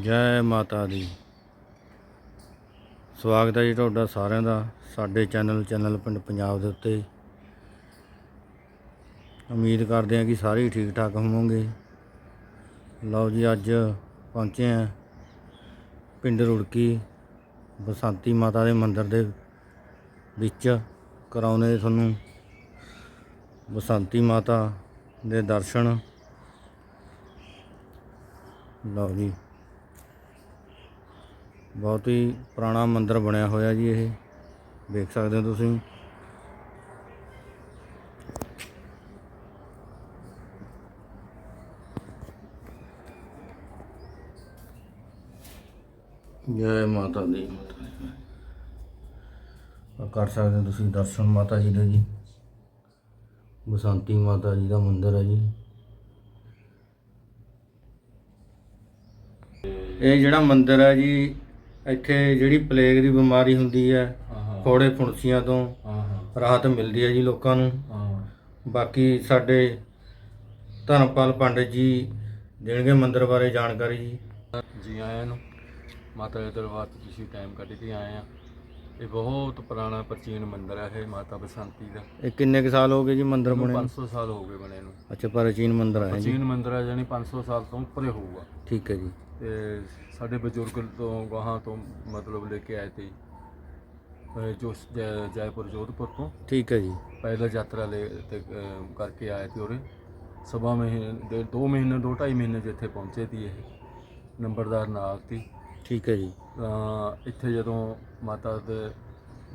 ਜੈ ਮਾਤਾ ਦੀ। ਸਵਾਗਤ ਹੈ ਜੀ ਤੁਹਾਡਾ ਸਾਰਿਆਂ ਦਾ ਸਾਡੇ ਚੈਨਲ ਚੈਨਲ ਪਿੰਡ ਪੰਜਾਬ ਦੇ ਉੱਤੇ। ਉਮੀਦ ਕਰਦੇ ਹਾਂ ਕਿ ਸਾਰੇ ਹੀ ਠੀਕ ਠਾਕ ਹੋਵੋਗੇ। ਲਓ ਜੀ, ਅੱਜ ਪਹੁੰਚੇ ਹਾਂ ਪਿੰਡ ਰੁੜਕੀ ਬਸੰਤੀ ਮਾਤਾ ਦੇ ਮੰਦਿਰ ਦੇ ਵਿੱਚ। ਕਰਾਉਣੇ ਤੁਹਾਨੂੰ ਬਸੰਤੀ ਮਾਤਾ ਦੇ ਦਰਸ਼ਨ। ਲਓ ਜੀ। ਬਹੁਤ ਹੀ ਪੁਰਾਣਾ ਮੰਦਿਰ ਬਣਿਆ ਹੋਇਆ ਜੀ ਇਹ। ਦੇਖ ਸਕਦੇ ਹੋ ਤੁਸੀਂ। ਜੈ ਮਾਤਾ ਦੀ। ਮਾਤਾ ਕਰ ਸਕਦੇ ਹੋ ਤੁਸੀਂ ਦਰਸ਼ਨ ਮਾਤਾ ਜੀ ਦੇ ਜੀ। ਬਸੰਤੀ ਮਾਤਾ ਜੀ ਦਾ ਮੰਦਿਰ ਹੈ ਜੀ। ਇਹ ਜਿਹੜਾ ਮੰਦਿਰ ਹੈ ਜੀ ਇੱਥੇ ਜਿਹੜੀ ਪਲੇਗ ਦੀ ਬਿਮਾਰੀ ਹੁੰਦੀ ਹੈ ਫੋੜੇ ਫੁਣਸੀਆਂ ਤੋਂ ਰਾਹਤ ਮਿਲਦੀ ਹੈ ਜੀ ਲੋਕਾਂ ਨੂੰ। ਬਾਕੀ ਸਾਡੇ ਧਰਮਪਾਲ ਪੰਡਿਤ ਜੀ ਦੇਣਗੇ ਮੰਦਿਰ ਬਾਰੇ ਜਾਣਕਾਰੀ ਜੀ। ਜੀ ਆਇਆਂ ਨੂੰ। ਮਾਤਾ ਦੇ ਦਰਬਾਰ 'ਚ ਤੁਸੀਂ ਟਾਈਮ ਕੱਢ ਕੇ ਆਏ ਆ। ਇਹ ਬਹੁਤ ਪੁਰਾਣਾ ਪ੍ਰਾਚੀਨ ਮੰਦਿਰ ਹੈ ਇਹ ਮਾਤਾ ਬਸੰਤੀ ਦਾ। ਇਹ ਕਿੰਨੇ ਕੁ ਸਾਲ ਹੋ ਗਏ ਜੀ ਮੰਦਿਰ ਬਣੇ ਨੂੰ? 500 ਸਾਲ ਹੋ ਗਏ ਬਣੇ ਨੂੰ। ਅੱਛਾ ਪ੍ਰਾਚੀਨ ਮੰਦਿਰ ਹੈ ਜੀ। ਪ੍ਰਾਚੀਨ ਮੰਦਿਰ ਹੈ ਜਾਨੀ 500 ਸਾਲ ਤੋਂ ਉੱਪਰ ਹੋਊਗਾ। ਠੀਕ ਹੈ ਜੀ। ਤੇ ਸਾਡੇ ਬਜ਼ੁਰਗ ਤੋਂ ਗਾਹਾਂ ਤੋਂ ਮਤਲਬ ਲੈ ਕੇ ਆਏ ਤੇ ਅਹ ਜੋ ਜੈ- ਜੈਪੁਰ ਜੋਧਪੁਰ ਤੋਂ। ਠੀਕ ਹੈ ਜੀ। ਪੈਦਲ ਯਾਤਰਾ ਲੈ ਤੇ ਅਹ, ਕਰਕੇ ਆਏ ਤੇ ਉਰੇ। ਸਵਾ ਮਹੀਨੇ ਦੇ 2 ਮਹੀਨੇ 2 2.5 ਮਹੀਨੇ ਜਿੱਥੇ ਪਹੁੰਚੇ ਤੀ ਇਹ ਨੰਬਰਦਾਰ ਨਾਲ ਤੀ ਠੀਕ ਹੈ ਜੀ। ਤਾਂ ਇੱਥੇ ਜਦੋਂ ਮਾਤਾ ਦੇ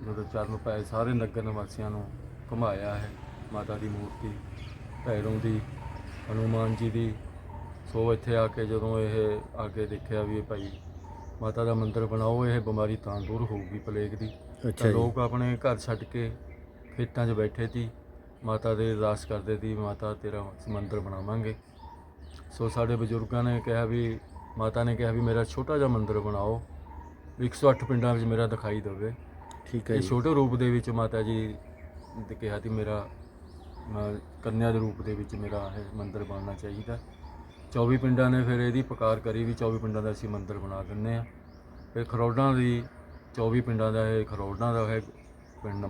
ਜਦੋਂ ਚਰਨ ਪਏ ਸਾਰੇ ਨਗਰ ਨਿਵਾਸੀਆਂ ਨੂੰ ਘੁਮਾਇਆ ਹੈ ਮਾਤਾ ਦੀ ਮੂਰਤੀ ਭੈਰੋਂ ਦੀ ਹਨੂਮਾਨ ਜੀ ਦੀ। ਸੋ ਇੱਥੇ ਆ ਕੇ ਜਦੋਂ ਇਹ ਆ ਕੇ ਦੇਖਿਆ ਵੀ ਇਹ ਭਾਈ ਮਾਤਾ ਦਾ ਮੰਦਿਰ ਬਣਾਓ ਇਹ ਬਿਮਾਰੀ ਤਾਂ ਦੂਰ ਹੋਊਗੀ ਪਲੇਗ ਦੀ। ਅੱਛਾ ਤਾਂ ਲੋਕ ਆਪਣੇ ਘਰ ਛੱਡ ਕੇ ਖੇਤਾਂ 'ਚ ਬੈਠੇ ਸੀ। ਮਾਤਾ ਦੇ ਅਰਦਾਸ ਕਰਦੇ ਸੀ ਮਾਤਾ ਤੇਰਾ ਮੰਦਿਰ ਬਣਾਵਾਂਗੇ। ਸੋ ਸਾਡੇ ਬਜ਼ੁਰਗਾਂ ਨੇ ਕਿਹਾ ਵੀ ਮਾਤਾ ਨੇ ਕਿਹਾ ਵੀ ਮੇਰਾ ਛੋਟਾ ਜਿਹਾ ਮੰਦਿਰ ਬਣਾਓ। ਵੀ 108 ਪਿੰਡਾਂ ਵਿੱਚ ਮੇਰਾ ਦਿਖਾਈ ਦੇਵੇ। ਠੀਕ ਹੈ ਇਹ ਛੋਟੇ ਰੂਪ ਦੇ ਵਿੱਚ ਮਾਤਾ ਜੀ ਨੇ ਕਿਹਾ ਸੀ ਮੇਰਾ ਕੰਨਿਆ ਦੇ ਰੂਪ ਦੇ ਵਿੱਚ ਮੇਰਾ ਇਹ ਮੰਦਿਰ ਬਣਨਾ ਚਾਹੀਦਾ। 24 ਪਿੰਡਾਂ ਨੇ ਫਿਰ ਇਹਦੀ ਪੁਕਾਰ ਕਰੀ ਵੀ 24 ਪਿੰਡਾਂ ਦਾ ਅਸੀਂ ਮੰਦਿਰ ਬਣਾ ਦਿੰਨੇ ਆ ਫਿਰ ਖਰੋਡਾਂ ਦੀ 24 ਪਿੰਡਾਂ ਦਾ ਇਹ ਖਰੋਡਾਂ ਦਾ ਹੈ ਪਿੰਡ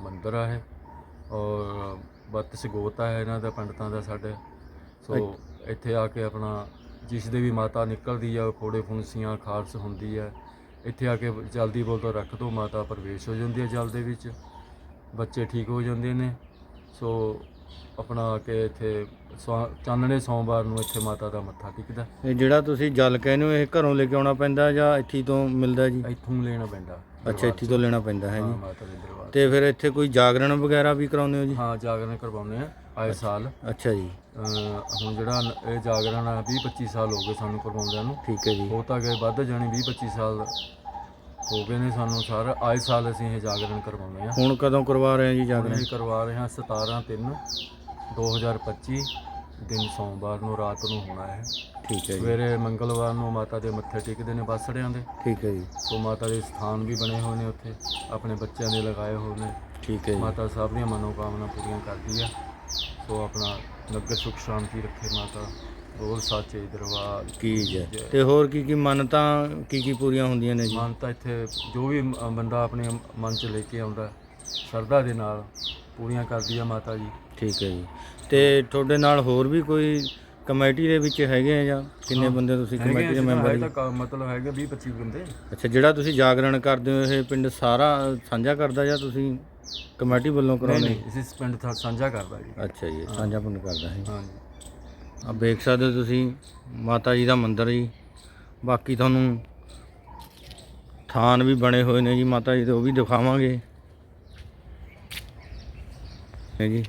ਮੰਦਿਰ ਆ ਇਹ। ਔਰ 32 ਗੋਤ ਹੈ ਇਹਨਾਂ ਦਾ ਪੰਡਤਾਂ ਦਾ ਸਾਡੇ। ਸੋ ਇੱਥੇ ਆ ਕੇ ਆਪਣਾ ਜਿਸ ਦੇ ਵੀ ਮਾਤਾ ਨਿਕਲਦੀ ਆ ਖੋੜੇ ਫੁੰਸੀਆਂ ਖਾਰਸ ਹੁੰਦੀ ਹੈ ਇੱਥੇ ਆ ਕੇ ਜਲਦੀ ਬੋਲ ਤੋਂ ਰੱਖ ਦੋ ਮਾਤਾ ਪ੍ਰਵੇਸ਼ ਹੋ ਜਾਂਦੀ ਹੈ ਜਲ ਦੇ ਵਿੱਚ। ਬੱਚੇ ਠੀਕ ਹੋ ਜਾਂਦੇ ਨੇ। ਸੋ ਆਪਣਾ ਕੇ ਇੱਥੇ ਸਵਾ- ਚਾਨਣੇ ਸੋਮਵਾਰ ਨੂੰ ਇੱਥੇ ਮਾਤਾ ਦਾ ਮੱਥਾ ਟੇਕਦਾ। ਇਹ ਜਿਹੜਾ ਤੁਸੀਂ ਜਲ ਕਹਿੰਦੇ ਹੋ ਇਹ ਘਰੋਂ ਲੈ ਕੇ ਆਉਣਾ ਪੈਂਦਾ ਜਾਂ ਇੱਥੇ ਤੋਂ ਮਿਲਦਾ ਜੀ? ਇੱਥੋਂ ਲੈਣਾ ਪੈਂਦਾ। ਅੱਛਾ ਇੱਥੇ ਤੋਂ ਲੈਣਾ ਪੈਂਦਾ ਹੈ ਹਾਂ ਜੀ ਮਾਤਾ ਦੇ ਦਰਬਾਰ ਤੇ ਫਿਰ ਇੱਥੇ ਕੋਈ ਜਾਗਰਣ ਵਗੈਰਾ ਵੀ ਕਰਾਉਂਦੇ ਹੋ ਜੀ? ਹਾਂ ਜਾਗਰਣ ਕਰਵਾਉਂਦੇ ਆ ਆਏ ਸਾਲ। ਅੱਛਾ ਜੀ। ਅਹ ਹੁਣ ਜਿਹੜਾ ਨ- ਇਹ ਜਾਗਰਣ ਆ 20 25 ਸਾਲ ਹੋ ਗਏ ਸਾਨੂੰ ਕਰਵਾਉਂਦਿਆਂ ਨੂੰ। ਠੀਕ ਹੈ ਜੀ। ਹੋ ਤਾਂ ਗਏ ਵੱਧ ਜਾਣੀ 20 25 ਸਾਲ ਹੋ ਗਏ ਨੇ ਸਾਨੂੰ ਸਾਰਾ ਆਏ ਸਾਲ ਅਸੀਂ ਇਹ ਜਾਗਰਣ ਕਰਵਾਉਂਦੇ ਆ। ਹੁਣ ਕਦੋਂ ਕਰਵਾ ਰਹੇ ਹੋ ਜੀ ਜਾਗਰਣ? ਇਹ ਕਰਵਾ ਰਹੇ ਹਾਂ 17 3 2025 ਦਿਨ ਸੋਮਵਾਰ ਨੂੰ ਰਾਤ ਨੂੰ ਹੋਣਾ ਹੈ। ਠੀਕ ਹੈ ਜੀ। ਸਵੇਰੇ ਮੰਗਲਵਾਰ ਨੂੰ ਮਾਤਾ ਦੇ ਮੱਥੇ ਟੇਕਦੇ ਨੇ ਬਾਸੜਿਆਂ ਦੇ। ਠੀਕ ਹੈ ਜੀ। ਸੋ ਮਾਤਾ ਦੇ ਸਥਾਨ ਵੀ ਬਣੇ ਹੋਏ ਨੇ ਉੱਥੇ ਆਪਣੇ ਬੱਚਿਆਂ ਦੇ ਲਗਾਏ ਹੋਏ ਨੇ। ਠੀਕ ਹੈ ਜੀ। ਮਾਤਾ ਸਭ ਦੀਆਂ ਮਨੋਕਾਮਨਾ ਪੂਰੀਆਂ ਕਰਦੀ ਆ। ਸੋ ਆਪਣਾ ਨਗਰ ਸੁਖ ਸ਼ਾਂਤੀ ਰੱਖੇ ਮਾਤਾ। ਬੋਲ ਸਾਚੇ ਦਰਬਾਰ। ਕੀ ਹੈ ਤੇ ਹੋਰ ਕੀ ਕੀ ਮੰਨਤਾਂ ਕੀ ਕੀ ਪੂਰੀਆਂ ਹੁੰਦੀਆਂ ਨੇ ਜੀ? ਮਨ ਤਾਂ ਇੱਥੇ ਜੋ ਵੀ ਮ- ਬੰਦਾ ਆਪਣੇ ਮਨ ਚ ਲੈ ਕੇ ਆਉਂਦਾ ਸ਼ਰਧਾ ਦੇ ਨਾਲ ਪੂਰੀਆਂ ਕਰਦੀ ਆ ਮਾਤਾ ਜੀ। ਠੀਕ ਹੈ ਜੀ। ਤੇ ਤੁਹਾਡੇ ਨਾਲ ਹੋਰ ਵੀ ਕੋਈ ਕਮੇਟੀ ਦੇ ਵਿੱਚ ਹੈਗੇ ਆ ਜਾਂ ਕਿੰਨੇ ਬੰਦੇ ਤੁਸੀਂ ਹੈਗੇ ਕਮੇਟੀ ਦੇ ਅਸੀਂ ਤਾਂ ਮੈਂਬਰ ਹੈ ਜੀ ਤਾਂ ਕ- ਮਤਲਬ ਹੈਗੇ 20 25 ਬੰਦੇ। ਅੱਛਾ ਜਿਹੜਾ ਤੁਸੀਂ ਜਾਗਰਣ ਕਰਦੇ ਹੋ ਇਹ ਪਿੰਡ ਸਾਰਾ ਸਾਂਝਾ ਕਰਦਾ ਜਾਂ ਤੁਸੀਂ ਕਮੇਟੀ ਵੱਲੋਂ ਨਹੀਂ ਕਰਾਉਂਦੇ ਨਹੀਂ ਇਸ ਪਿੰਡ ਥਾ ਸਾਂਝਾ ਕਰਦਾ ਜੀ। ਅੱਛਾ ਜੀ ਸਾਂਝਾ ਪਿੰਡ ਕਰਦਾ ਹੈ। ਹਾਂਜੀ ਆ ਵੇਖ ਸਕਦੇ ਹੋ ਤੁਸੀਂ, ਮਾਤਾ ਜੀ ਦਾ ਮੰਦਿਰ ਜੀ। ਬਾਕੀ ਤੁਹਾਨੂੰ ਥਾਨ ਵੀ ਬਣੇ ਹੋਏ ਨੇ ਜੀ ਮਾਤਾ ਜੀ ਦੇ, ਉਹ ਵੀ ਦਿਖਾਵਾਂਗੇ। ਹੈ ਜੀ,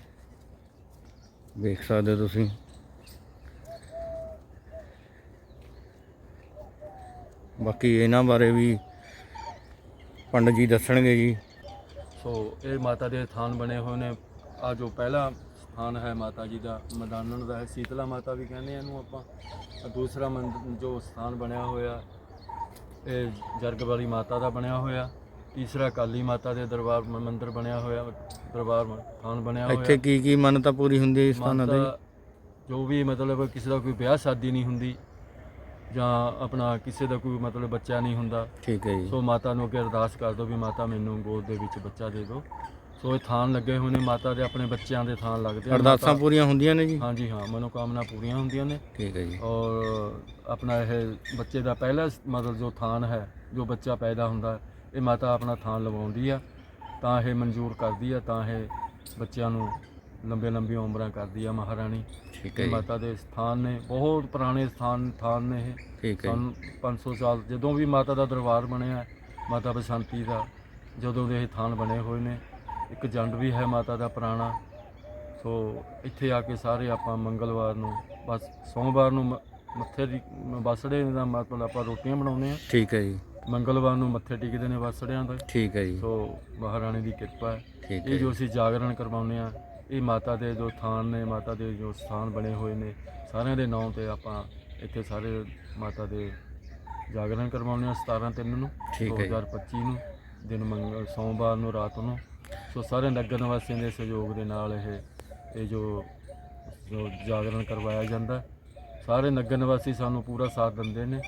ਵੇਖ ਸਕਦੇ ਹੋ ਤੁਸੀਂ। ਬਾਕੀ ਇਹਨਾਂ ਬਾਰੇ ਵੀ ਪੰਡਤ ਜੀ ਦੱਸਣਗੇ ਜੀ। ਸੋ ਇਹ ਮਾਤਾ ਦੇ ਥਾਨ ਬਣੇ ਹੋਏ ਨੇ। ਆ ਜੋ ਪਹਿਲਾ ਸਥਾਨ ਹੈ ਮਾਤਾ ਜੀ ਦਾ ਮਦਾਨਣ ਦਾ ਹੈ। ਸੀਤਲਾ ਮਾਤਾ ਵੀ ਕਹਿੰਦੇ ਆ ਇਹਨੂੰ ਆਪਾਂ। ਆਹ ਦੂਸਰਾ ਮੰਦ- ਜੋ ਸਥਾਨ ਬਣਿਆ ਹੋਇਆ ਇਹ ਜਰਗ ਵਾਲੀ ਮਾਤਾ ਦਾ ਬਣਿਆ ਹੋਇਆ। ਤੀਸਰਾ ਕਾਲੀ ਮਾਤਾ ਦੇ ਦਰਬਾਰ ਮ- ਮੰਦਿਰ ਬਣਿਆ ਹੋਇਆ ਦਰਬਾਰ ਮ- ਥਾਨ ਬਣਿਆ ਹੋਇਆ। ਇੱਥੇ ਕੀ ਕੀ ਮੰਨਤਾ ਪੂਰੀ ਹੁੰਦੀ ਹੈ ਇਸ ਸਥਾਨਾਂ ਤੇ? ਮਾਤਾ ਜੋ ਵੀ ਮਤਲਬ ਕਿਸੇ ਦਾ ਕੋਈ ਵਿਆਹ ਸ਼ਾਦੀ ਨਹੀਂ ਹੁੰਦੀ ਜਾਂ ਆਪਣਾ ਕਿਸੇ ਦਾ ਕੋਈ ਮਤਲਬ ਬੱਚਾ ਨਹੀਂ ਹੁੰਦਾ। ਠੀਕ ਹੈ ਜੀ। ਸੋ ਮਾਤਾ ਨੂੰ ਅੱਗੇ ਅਰਦਾਸ ਕਰ ਦਿਓ ਵੀ ਮਾਤਾ ਮੈਨੂੰ ਗੋਦ ਦੇ ਵਿੱਚ ਬੱਚਾ ਦੇ ਦਿਓ। ਸੋ ਇਹ ਥਾਨ ਲੱਗੇ ਹੋਏ ਨੇ ਮਾਤਾ ਦੇ ਆਪਣੇ ਬੱਚਿਆਂ ਦੇ ਥਾਨ ਲੱਗਦੇ ਆ ਅਰਦਾਸਾਂ ਮਾਤਾ- ਪੂਰੀਆਂ ਹੁੰਦੀਆਂ ਨੇ ਜੀ? ਹਾਂਜੀ ਹਾਂ ਮਨੋਕਾਮਨਾ ਪੂਰੀਆਂ ਹੁੰਦੀਆਂ ਨੇ। ਠੀਕ ਹੈ ਜੀ। ਔਰ ਆਪਣਾ ਇਹ ਬੱਚੇ ਦਾ ਪਹਿਲਾ ਸ- ਮਤਲਬ ਜੋ ਥਾਨ ਹੈ ਜੋ ਬੱਚਾ ਪੈਦਾ ਹੁੰਦਾ ਹੈ, ਇਹ ਮਾਤਾ ਆਪਣਾ ਥਾਨ ਲਵਾਉਂਦੀ ਆ। ਤਾਂ ਇਹ ਮਨਜ਼ੂਰ ਕਰਦੀ ਆ ਤਾਂ ਇਹ ਬੱਚਿਆਂ ਨੂੰ ਲੰਬੇ ਲੰਬੀਆਂ ਉਮਰਾਂ ਕਰਦੀ ਆ ਮਹਾਰਾਣੀ। ਠੀਕ ਹੈ ਇਹ ਜੀ ਮਾਤਾ ਦੇ ਸਥਾਨ ਨੇ ਬਹੁਤ ਪੁਰਾਣੇ ਸਥਾਨ ਥਾਨ ਨੇ ਇਹ। ਠੀਕ ਹੈ ਜੀ। ਸਨ 500 ਸਾਲ ਜਦੋਂ ਵੀ ਮਾਤਾ ਦਾ ਦਰਬਾਰ ਬਣਿਆ ਮਾਤਾ ਬਸੰਤੀ ਦਾ ਜਦੋਂ ਦੇ ਇਹ ਥਾਨ ਬਣੇ ਹੋਏ ਨੇ ਇੱਕ ਜੰਡ ਵੀ ਹੈ ਮਾਤਾ ਦਾ ਪੁਰਾਣਾ। ਸੋ ਇੱਥੇ ਆ ਕੇ ਸਾਰੇ ਆਪਾਂ ਮੰਗਲਵਾਰ ਨੂੰ ਬਸ ਸੋਮਵਾਰ ਨੂੰ ਮ- ਮੱਥੇ ਦੀ ਬਸੜੇ ਦਾ ਮਤਲਬ ਆਪਾਂ ਰੋਟੀਆਂ ਬਣਾਉਂਦੇ ਆ ਠੀਕ ਹੈ ਜੀ। ਮੰਗਲਵਾਰ ਨੂੰ ਮੱਥੇ ਟੇਕਦੇ ਨੇ ਬਸੜਿਆਂ ਦਾ। ਠੀਕ ਹੈ ਜੀ। ਸੋ ਮਹਾਰਾਣੀ ਦੀ ਕਿਰਪਾ ਹੈ। ਠੀਕ ਹੈ ਇਹ ਜੋ ਅਸੀਂ ਜਾਗਰਣ ਕਰਵਾਉਂਦੇ ਆ ਇਹ ਮਾਤਾ ਦੇ ਜੋ ਥਾਨ ਨੇ ਮਾਤਾ ਦੇ ਜੋ ਸਥਾਨ ਬਣੇ ਹੋਏ ਨੇ ਸਾਰਿਆਂ ਦੇ ਨਾਂ ਤੇ ਆਪਾਂ ਇੱਥੇ ਸਾਰੇ ਮਾਤਾ ਦੇ ਜਾਗਰਣ ਕਰਵਾਉਂਦੇ ਆ 17 ਤਿੰਨ ਨੂੰ ਠੀਕ ਹੈ ਜੀ। 2025 ਨੂੰ ਦਿਨ ਮੰਗਲ ਸੋਮਵਾਰ ਨੂੰ ਰਾਤ ਨੂੰ। ਸੋ ਸਾਰੇ ਨਗਰ ਨਿਵਾਸੀਆਂ ਦੇ ਸਹਿਯੋਗ ਦੇ ਨਾਲ ਇਹ ਇਹ ਜੋ ਜੋ ਜਾਗਰਣ ਕਰਵਾਇਆ ਜਾਂਦਾ। ਸਾਰੇ ਨਗਰ ਨਿਵਾਸੀ ਸਾਨੂੰ ਪੂਰਾ ਸਾਥ ਦਿੰਦੇ ਨੇ।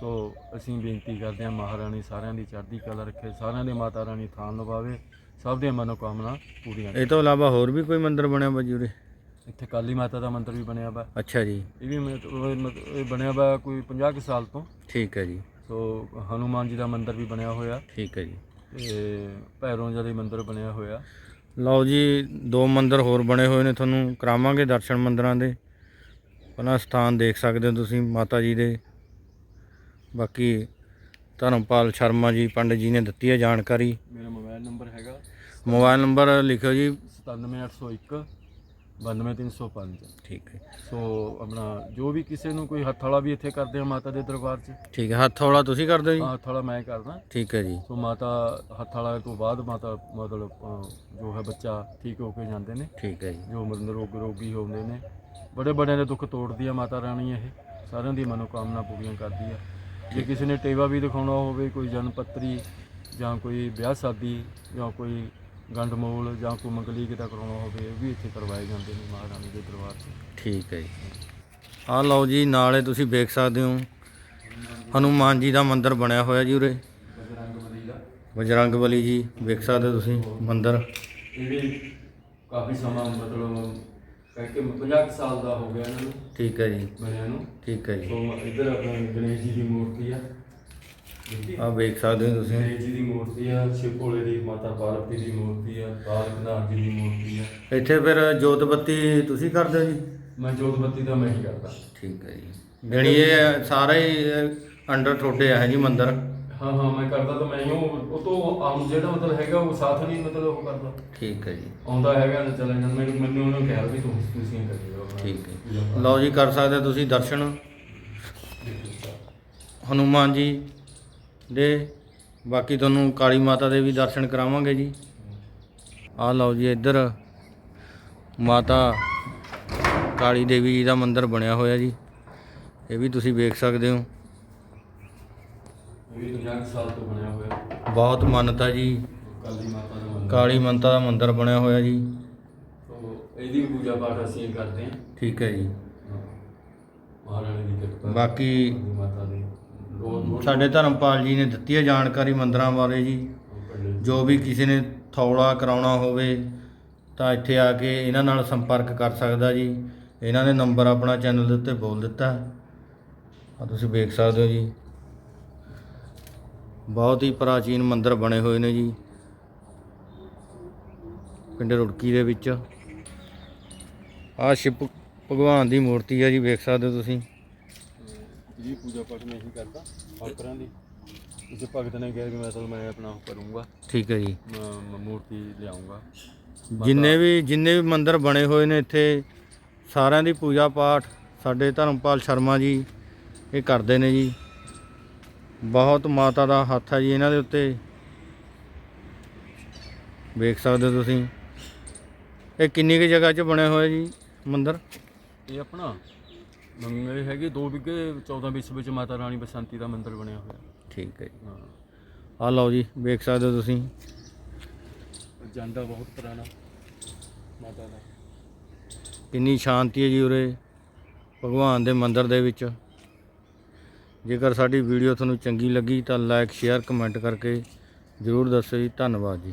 ਸੋ ਅਸੀਂ ਬੇਨਤੀ ਕਰਦੇ ਹਾਂ ਮਹਾਰਾਣੀ ਸਾਰਿਆਂ ਦੀ ਚੜ੍ਹਦੀ ਕਲਾ ਰੱਖੇ ਸਾਰਿਆਂ ਦੇ ਮਾਤਾ ਰਾਣੀ ਥਾਨ ਲਵਾਵੇ ਸਭ ਦੀਆਂ ਮਨੋਕਾਮਨਾ ਪੂਰੀਆਂ। ਇਹ ਤੋਂ ਇਲਾਵਾ ਹੋਰ ਵੀ ਕੋਈ ਮੰਦਿਰ ਬਣਿਆ ਵਾ ਜੀ ਉਰੇ? ਇੱਥੇ ਕਾਲੀ ਮਾਤਾ ਦਾ ਮੰਦਿਰ ਵੀ ਬਣਿਆ ਵਾ। ਅੱਛਾ ਜੀ। ਇਹ ਵੀ ਮਤਲਬ ਇਹ ਬਣਿਆ ਵਾ ਕੋਈ 50 ਕੁ ਸਾਲ ਤੋਂ। ਠੀਕ ਹੈ ਜੀ। ਸੋ ਹਨੂਮਾਨ ਜੀ ਦਾ ਮੰਦਿਰ ਵੀ ਬਣਿਆ ਹੋਇਆ। ਠੀਕ ਹੈ ਜੀ। ਤੇ ਭੈਰੋਂ ਮੰਦਿਰ ਬਣਿਆ ਹੋਇਆ। ਲਓ ਜੀ ਦੋ ਮੰਦਿਰ ਹੋਰ ਬਣੇ ਹੋਏ ਨੇ ਤੁਹਾਨੂੰ ਕਰਾਵਾਂਗੇ ਦਰਸ਼ਨ ਮੰਦਿਰਾਂ ਦੇ। ਪਹਿਲਾਂ ਸਥਾਨ ਦੇਖ ਸਕਦੇ ਹੋ ਤੁਸੀਂ ਮਾਤਾ ਜੀ ਦੇ। ਬਾਕੀ ਧਰਮਪਾਲ ਸ਼ਰਮਾ ਜੀ ਪੰਡਿਤ ਜੀ ਨੇ ਦਿੱਤੀ ਹੈ ਜਾਣਕਾਰੀ। ਮੇਰਾ ਮੋਬਾਈਲ ਨੰਬਰ ਹੈਗਾ। ਮੋਬਾਈਲ ਨੰਬਰ ਲਿਖਿਓ ਜੀ। 97801 92305 ਠੀਕ ਹੈ। ਸੋ ਆਪਣਾ ਜੋ ਵੀ ਕਿਸੇ ਨੂੰ ਕੋਈ ਹੱਥ ਵਾਲਾ ਵੀ ਇੱਥੇ ਕਰਦੇ ਆ ਮਾਤਾ ਦੇ ਦਰਬਾਰ 'ਚ। ਠੀਕ ਹੈ ਹੱਥ ਹੌਲਾ ਤੁਸੀਂ ਕਰਦੇ ਹੋ ਜੀ? ਹਾਂ ਹੱਥ ਵਾਲਾ ਮੈਂ ਕਰਦਾ। ਠੀਕ ਹੈ ਜੀ। ਸੋ ਮਾਤਾ ਹੱਥ ਵਾਲਾ ਤੋਂ ਬਾਅਦ ਮਾਤਾ ਮਤਲਬ ਜੋ ਹੈ ਬੱਚਾ ਠੀਕ ਹੋ ਕੇ ਜਾਂਦੇ ਨੇ। ਠੀਕ ਹੈ ਜੀ। ਜੋ ਮਰਨ ਰੋਗ ਰੋਗੀ ਹੁੰਦੇ ਨੇ। ਬੜੇ ਬੜਿਆਂ ਦੇ ਦੁੱਖ ਤੋੜਦੀ ਆ ਮਾਤਾ ਰਾਣੀ ਇਹ। ਸਾਰਿਆਂ ਦੀ ਮਨੋਕਾਮਨਾ ਪੂਰੀਆਂ ਕਰਦੀ ਆ। ਜੇ ਕਿਸੇ ਨੇ ਟੇਵਾ ਵੀ ਦਿਖਾਉਣਾ ਹੋਵੇ ਕੋਈ ਜਨਮ ਪੱਤਰੀ ਜਾਂ ਕੋਈ ਵਿਆਹ ਸ਼ਾਦੀ ਜਾਂ ਕੋਈ ਗੰਡਮੋਲ ਜਾਂ ਕੋਈ ਮੰਗਲੀਕ ਦਾ ਕਰਾਉਣਾ ਹੋਵੇ ਇਹ ਵੀ ਇੱਥੇ ਕਰਵਾਏ ਜਾਂਦੇ ਨੇ ਮਹਾਰਾਣੀ ਦੇ ਦਰਬਾਰ 'ਚ। ਠੀਕ ਹੈ ਜੀ। ਆਹ ਲਓ ਜੀ ਨਾਲੇ ਤੁਸੀਂ ਵੇਖ ਸਕਦੇ ਹੋ ਹਨੂਮਾਨ ਜੀ ਦਾ ਮੰਦਿਰ ਬਣਿਆ ਹੋਇਆ ਜੀ ਉਰੇ। ਬਜਰੰਗ ਬਲੀ ਦਾ। ਬਜਰੰਗ ਬਲੀ ਜੀ ਵੇਖ ਸਕਦੇ ਹੋ ਤੁਸੀਂ ਮੰਦਿਰ। ਇਹ ਵੀ ਕਾਫੀ ਸਮਾਂ ਮਤਲਬ ਕਰਕੇ 50 ਕੁ ਸਾਲ ਦਾ ਹੋ ਗਿਆ ਇਹਨਾਂ ਨੂੰ ਠੀਕ ਹੈ ਜੀ। ਬਣਿਆ ਨੂੰ। ਠੀਕ ਹੈ ਜੀ। ਸੋ ਇੱਧਰ ਆਪਣਾ ਗਣੇਸ਼ ਜੀ ਦੀ ਮੂਰਤੀ ਆ। ਆਹ ਵੇਖ ਸਕਦੇ ਹੋ ਤੁਸੀਂ। ਗਣੇਸ਼ ਜੀ ਦੀ ਮੂਰਤੀ ਆ ਸ਼ਿਵ ਭੋਲੇ ਦੀ ਮਾਤਾ ਪਾਰਵਤੀ ਦੀ ਮੂਰਤੀ ਆ ਬਾਲਕਨਾਥ ਜੀ ਦੀ ਮੂਰਤੀ ਆ। ਇੱਥੇ ਫਿਰ ਜੋਤ ਬੱਤੀ ਤੁਸੀਂ ਕਰਦੇ ਹੋ ਜੀ? ਮੈਂ ਜੋਤ ਬੱਤੀ ਦਾ ਮੈਂ ਹੀ ਕਰਦਾ। ਠੀਕ ਹੈ ਜੀ। ਜਾਣੀ ਇਹ ਸਾਰਾ ਹੀ ਅੰਡਰ ਤੁਹਾਡੇ ਆ ਜੀ ਮੰਦਿਰ। ਹਾਂ ਹਾਂ ਮੈਂ ਕਰਦਾ ਤਾਂ ਮੈਂ ਹੀ ਉਹ ਉਹ ਤੋਂ ਆਮ ਜਿਹੜਾ ਮਤਲਬ ਹੈਗਾ ਉਹ ਸਾਥ ਨਹੀਂ ਮਤਲਬ ਉਹ ਕਰਦਾ। ਠੀਕ ਹੈ ਜੀ। ਆਉਂਦਾ ਹੈਗਾ ਨਾ ਚੱਲ ਜਾਂਦਾ। ਮੈਨੂੰ ਮੈਨੂੰ ਉਹਨੂੰ ਕਿਹਾ ਵੀ ਤੂੰ ਤੁਸੀਂ ਕਰਿਓ। ਠੀਕ ਹੈ। ਲਓ ਜੀ ਕਰ ਸਕਦੇ ਹੋ ਤੁਸੀਂ ਦਰਸ਼ਨ। ਹਨੂਮਾਨ ਜੀ ਦੇ। ਬਾਕੀ ਤੁਹਾਨੂੰ ਕਾਲੀ ਮਾਤਾ ਦੇ ਵੀ ਦਰਸ਼ਨ ਕਰਾਵਾਂਗੇ ਜੀ। ਆਹ ਲਓ ਜੀ ਇੱਧਰ ਮਾਤਾ ਕਾਲੀ ਦੇਵੀ ਜੀ ਦਾ ਮੰਦਿਰ ਬਣਿਆ ਹੋਇਆ ਜੀ। ਇਹ ਵੀ ਤੁਸੀਂ ਵੇਖ ਸਕਦੇ ਹੋ। ਇਹ ਵੀ 50 ਸਾਲ ਤੋਂ ਬਣਿਆ ਹੋਇਆ। ਬਹੁਤ ਮਾਨਤਾ ਜੀ। ਕਾਲੀ ਮਾਤਾ ਦਾ ਮੰਦਿਰ। ਕਾਲੀ ਮਾਤਾ ਦਾ ਮੰਦਿਰ ਬਣਿਆ ਹੋਇਆ ਜੀ। ਇਹਦੀ ਪੂਜਾ ਪਾਠ ਅਸੀਂ ਕਰਦੇ ਹਾਂ। ਠੀਕ ਹੈ ਜੀ। ਮਹਾਰਾਣੀ ਦੀ ਕਿਰਪਾ ਬਾਕੀ ਮਾਤਾ ਦੀ ਸਾਡੇ ਧਰਮਪਾਲ ਜੀ ਨੇ ਦਿੱਤੀ ਹੈ ਜਾਣਕਾਰੀ ਮੰਦਰਾਂ ਬਾਰੇ ਜੀ। ਜੋ ਵੀ ਕਿਸੇ ਨੇ ਥੌਲਾ ਕਰਾਉਣਾ ਹੋਵੇ ਤਾਂ ਇੱਥੇ ਆ ਕੇ ਇਹਨਾਂ ਨਾਲ ਸੰਪਰਕ ਕਰ ਸਕਦਾ ਜੀ। ਇਹਨਾਂ ਨੇ ਨੰਬਰ ਆਪਣਾ ਚੈਨਲ ਦੇ ਉੱਤੇ ਬੋਲ ਦਿੱਤਾ। ਆ ਤੁਸੀਂ ਵੇਖ ਸਕਦੇ ਹੋ ਜੀ। ਬਹੁਤ ਹੀ ਪ੍ਰਾਚੀਨ ਮੰਦਿਰ ਬਣੇ ਹੋਏ ਨੇ ਜੀ। ਪਿੰਡ ਰੁੜਕੀ ਦੇ ਵਿੱਚ। ਆ ਸ਼ਿਵ ਭਗਵਾਨ ਦੀ ਮੂਰਤੀ ਹੈ ਜੀ, ਵੇਖ ਸਕਦੇ ਹੋ ਤੁਸੀਂ। ਜੀ ਪੂਜਾ ਪਾਠ ਮੈਂ ਹੀ ਕਰਦਾ ਤਰ੍ਹਾਂ ਦੀ ਇਸ ਭਗਤ ਨੇ ਕਿਹਾ ਕਿ ਮੈਂ ਤਾਂ ਮੈਂ ਆਪਣਾ ਉਹ ਕਰੂੰਗਾ। ਠੀਕ ਹੈ ਜੀ। ਮ- ਮ- ਮੂਰਤੀ ਲਿਆਉਂਗਾ। ਜਿੰਨੇ ਵੀ ਜਿੰਨੇ ਵੀ ਮੰਦਿਰ ਬਣੇ ਹੋਏ ਨੇ ਇੱਥੇ ਸਾਰਿਆਂ ਦੀ ਪੂਜਾ ਪਾਠ ਸਾਡੇ ਧਰਮਪਾਲ ਸ਼ਰਮਾ ਜੀ ਇਹ ਕਰਦੇ ਨੇ ਜੀ। ਬਹੁਤ ਮਾਤਾ ਦਾ ਹੱਥ ਹੈ ਜੀ ਇਹਨਾਂ ਦੇ ਉੱਤੇ। ਵੇਖ ਸਕਦੇ ਹੋ ਤੁਸੀਂ। ਇਹ ਕਿੰਨੀ ਕੁ ਜਗ੍ਹਾ 'ਚ ਬਣਿਆ ਹੋਇਆ ਜੀ ਮੰਦਿਰ? ਇਹ ਆਪਣਾ ਮੰਗੇ ਹੈਗੇ 2 ਵਿਗੇ 14 ਵਿਸ ਵਿੱਚ ਮਾਤਾ ਰਾਣੀ ਬਸੰਤੀ ਦਾ ਮੰਦਿਰ ਬਣਿਆ ਹੋਇਆ। ਠੀਕ ਹੈ ਜੀ। ਹਾਂ। ਆਹ ਲਓ ਜੀ ਵੇਖ ਸਕਦੇ ਹੋ ਤੁਸੀਂ। ਜਾਂਦਾ ਬਹੁਤ ਪੁਰਾਣਾ ਮਾਤਾ ਦਾ। ਕਿੰਨੀ ਸ਼ਾਂਤੀ ਹੈ ਜੀ ਉਰੇ ਭਗਵਾਨ ਦੇ ਮੰਦਿਰ ਦੇ ਵਿੱਚ। ਜੇਕਰ ਸਾਡੀ ਵੀਡੀਓ ਤੁਹਾਨੂੰ ਚੰਗੀ ਲੱਗੀ ਤਾਂ ਲਾਈਕ ਸ਼ੇਅਰ ਕਮੈਂਟ ਕਰਕੇ ਜ਼ਰੂਰ ਦੱਸੋ ਜੀ। ਧੰਨਵਾਦ ਜੀ।